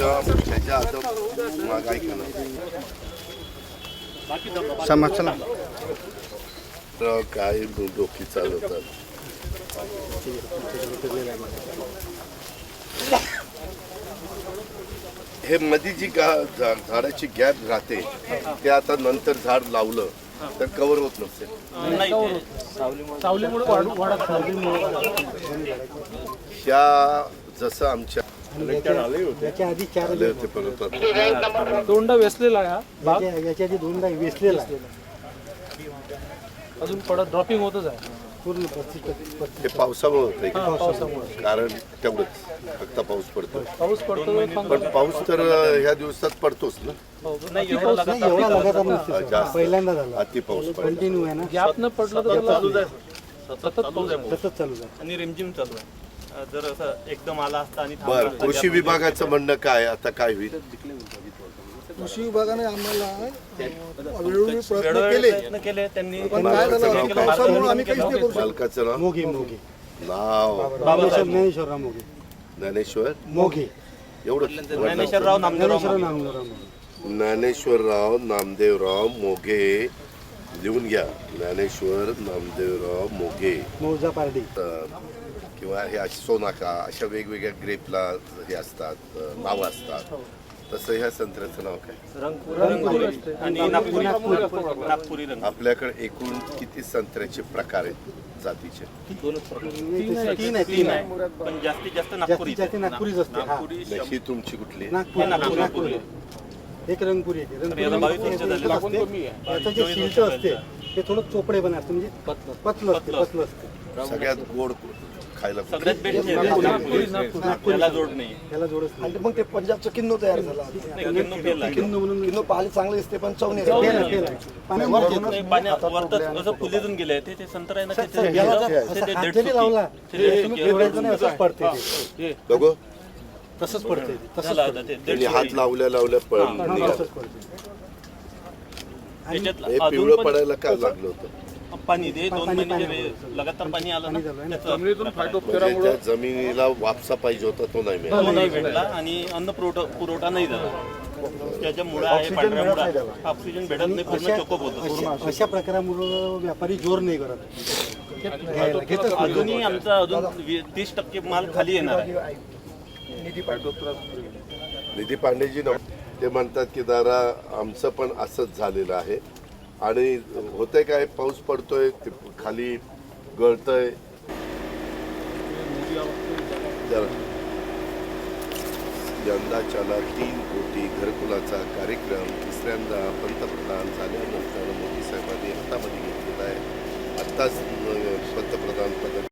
मग ऐका ना समाज चला काय डोकी चालवतात हे मध्ये जी झा- झाडाची गॅप राहते ते आता नंतर झाड लावलं तर कव्हर होत वाढत ह्या जसं आमच्या याच्या आधी चार आले होते परत दोंडा वेसलेला हा भाग. याच्या याच्या आधी दोनदा वेचलेला आहे. अजून पडत ड्रॉपिंग होतच आहे. पूर्ण पस्तीस पस्तीस हे पावसामुळे? हा, पावसामुळे. कारण तेवढंच. फक्त पाऊस पडतो पाऊस पडतो पण पाऊस तर ह्या दिवसात पडतोच ना? नाही एवढा लगातार नसते सर. जास्त. पहिल्यांदा झाला. अति पाऊस पडतो कंटिन्यू आहे ना. गॅप न पडलं तर त्याला सतत पाऊस आहे. तसंच चालू आहे. आणि रिमझिम चालू आहे. जर असं एकदम आला असता आणि बर कृषी विभागाचं म्हणणं काय? आता काय होईल? कृषी विभागाने आम्हाला अं, वेळोवेळी प्रयत्न वेळोवेळी केले प्रयत्न केले. त्यांनी पण काय झालं नाव काय? पावसामुळे आम्ही काहीच नाही करू शकलो. मालकाचं नाव? मोघे मोघे. नाव? ज्ञानेश्वर ज्ञानेश्वरराव मोघे. ज्ञानेश्वर? मोघे. एवढं ज्ञानेश्वरराव नामदेवराव ज्ञानेश्वर नामदेवराव मोघे. ज्ञानेश्वरराव नामदेवराव मोघे. लिहून घ्या. ज्ञानेश्वर नामदेवराव मोघे. मौजा पारडी. तर किंवा हे अशी सोनाका अशा वेगवेगळ्या ग्रेपला हे असतात नावं असतात. तसं ह्या संत्र्याचं नाव काय? रंगपुरी. आणि नागपुरी नागपुरी रंग. आपल्याकडे एकूण किती संत्र्याचे प्रकार आहेत जातीचे? तीन आहे. तीन तीन आहे. आहे. पण जास्तीत जास्त नागपुरी नागपुरीच असते. हा. ही तुमची कुठली? नागपूर. एक रंगपुरी याचं जे शिल्ट असते. ते थोडं चोपडे पण असते म्हणजे पतलं असते पतलं असते सगळ्यात गोड खायला कुठलं? सगळ्यात बेस्ट नागपुरी त्याला जोड नाही त्याला जोडच आणि मग ते पंजाबचं किन्नो तयार झाला नाही, किन्नू फेल आहे. किन्नो म्हणून किन्नो पाहायला चांगले दिसते पण. पाण्यावर येतं. नाही, पाण्यात वरतच असं फुलीतून गेलंय ते ते संत्र आहे ना ते- ते- याला ते- जर ते- असा ते हात देड जरी सुकी. लावला ते तरी देड तुम्ही सुकी. फेडायचं नाही असंच पडते ते. बघू तसंच पडते ते. तसंच त्याला आता ते त्यांनी देड हात. लावल्या लावल्या पण निघालं. तसंच पडते त्याच्यात अजून पिवळं पण पडायला काय लागलं होतं? पाणी दे दोन महिने जे लगातार पाणी आलं ना. त्याचं म्हणजे त्या जमिनीला वापसा पाहिजे होता तो नाही मिळाला. तो नाही भेटला आणि अन्न पुरवठा पुरवठा नाही झाला. त्याच्या मुळा आहे पांढऱ्या मुळा ऑक्सिजन भेटत नाही पूर्ण चोकप होतं. अशा अशा प्रकारामुळे व्यापारी जोर नाही करत. घ्यायला घेतच नाही. अजूनही आमचा अजून वी- तीस टक्के माल खाली येणार आहे. निधी पांडेजी न ते म्हणतात की दादा आमचं पण असंच झालेलं आहे. आणि होतंय काय पाऊस पडतोय ते खाली गळतय. यंदा यंदाच्याला तीन कोटी घरकुलाचा कार्यक्रम. तिसऱ्यांदा पंतप्रधान झाल्यानंतर मोदी साहेबांनी हातामध्ये घेतलेला आहे. आत्ताच पंतप्रधान पद